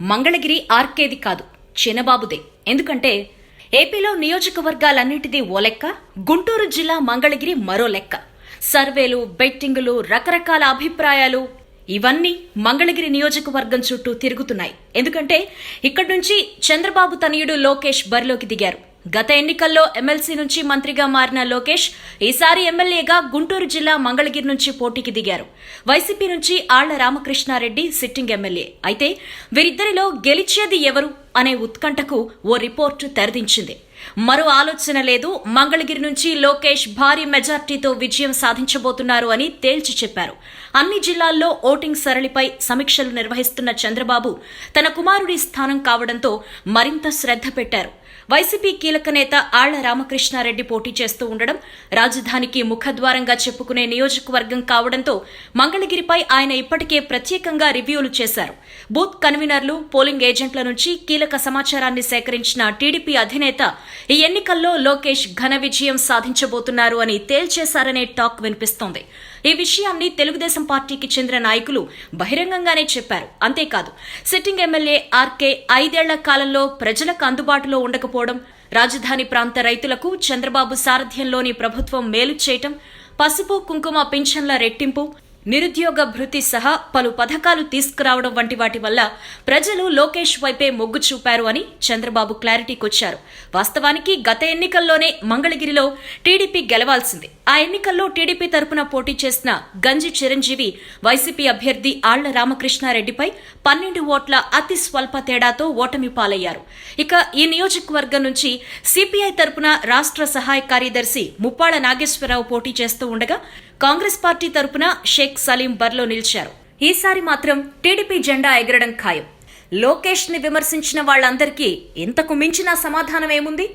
మంగళగిరి ఆర్కేది కాదు చిన్నబాబుదే. ఎందుకంటే ఏపీలో నియోజకవర్గాలన్నిటిది ఓ లెక్క గుంటూరు జిల్లా మంగళగిరి మరో లెక్క. సర్వేలు బెట్టింగులు రకరకాల అభిప్రాయాలు ఇవన్నీ మంగళగిరి నియోజకవర్గం చుట్టూ తిరుగుతున్నాయి. ఎందుకంటే ఇక్కడి నుంచి చంద్రబాబు తనయుడు లోకేష్ బరిలోకి దిగారు. గత ఎన్నికల్లో ఎమ్మెల్సీ నుంచి మంత్రిగా మారిన లోకేష్ ఈసారి ఎమ్మెల్యేగా గుంటూరు జిల్లా మంగళగిరి నుంచి పోటీకి దిగారు. వైసీపీ నుంచి ఆళ్ళ రామకృష్ణారెడ్డి సిట్టింగ్ ఎమ్మెల్యే. అయితే వీరిద్దరిలో గెలిచేది ఎవరు అనే ఉత్కంఠకు ఓ రిపోర్టు తెరదించింది. మరో ఆలోచన లేదు. మంగళగిరి నుంచి లోకేష్ భారీ మెజార్టీతో విజయం సాధించబోతున్నారు అని తేల్చి చెప్పారు. అన్ని జిల్లాల్లో ఓటింగ్ సరళిపై సమీక్షలు నిర్వహిస్తున్న చంద్రబాబు తన కుమారుడి స్థానం కావడంతో మరింత శ్రద్ధ పెట్టారు. వైసీపీ కీలక నేత ఆళ్ళ రామకృష్ణారెడ్డి పోటీ చేస్తూ ఉండడం రాజధానికి ముఖద్వారంగా చెప్పుకునే నియోజకవర్గం కావడంతో మంగళగిరిపై ఆయన ఇప్పటికే ప్రత్యేకంగా రివ్యూలు చేశారు. బూత్ కన్వీనర్లు పోలింగ్ ఏజెంట్ల నుంచి కీలక సమాచారాన్ని సేకరించిన టీడీపీ అధినేత ఈ ఎన్నికల్లో లోకేష్ ఘన విజయం సాధించబోతున్నారు అని తేల్చేశారనే టాక్ వినిపిస్తోంది. ఈ విషయాన్ని తెలుగుదేశం పార్టీకి చెందిన నాయకులు బహిరంగంగానే చెప్పారు. అంతేకాదు సిట్టింగ్ ఎమ్మెల్యే ఆర్కే ఐదేళ్ళ కాలంలో ప్రజలకు అందుబాటులో ఉండకపోవడం రాజధాని ప్రాంత రైతులకు చంద్రబాబు సారథ్యంలోని ప్రభుత్వం మేలు చేయటం పసుపు కుంకుమ పింఛన్ల రెట్టింపు నిరుద్యోగ భృతి సహా పలు పథకాలు తీసుకురావడం వంటి వాటి వల్ల ప్రజలు లోకేష్ వైపే మొగ్గు చూపారు అని చంద్రబాబు క్లారిటీకొచ్చారు వాస్తవానికి గత ఎన్నికల్లోనే మంగళగిరిలో టీడీపీ గెలవాల్సింది. ఆ ఎన్నికల్లో టీడీపీ తరపున పోటీ చేసిన గంజి చిరంజీవి వైసీపీ అభ్యర్థి ఆళ్ళ రామకృష్ణారెడ్డిపై పన్నెండు ఓట్ల అతి స్వల్ప తేడాతో ఓటమి పాలయ్యారు. ఇక ఈ నియోజకవర్గం నుంచి సిపిఐ తరపున రాష్ట్ర సహాయ కార్యదర్శి ముప్పాళ్ళ నాగేశ్వరరావు పోటీ చేస్తూ ఉండగా కాంగ్రెస్ పార్టీ తరపున షేక్ సలీం బర్లో నిలిచారు. ఈసారి మాత్రం టీడీపీ జెండా ఎగరడం ఖాయం. లోకేష్ని విమర్శించిన వాళ్ళందరికీ ఇంతకు మించిన సమాధానం ఏముంది?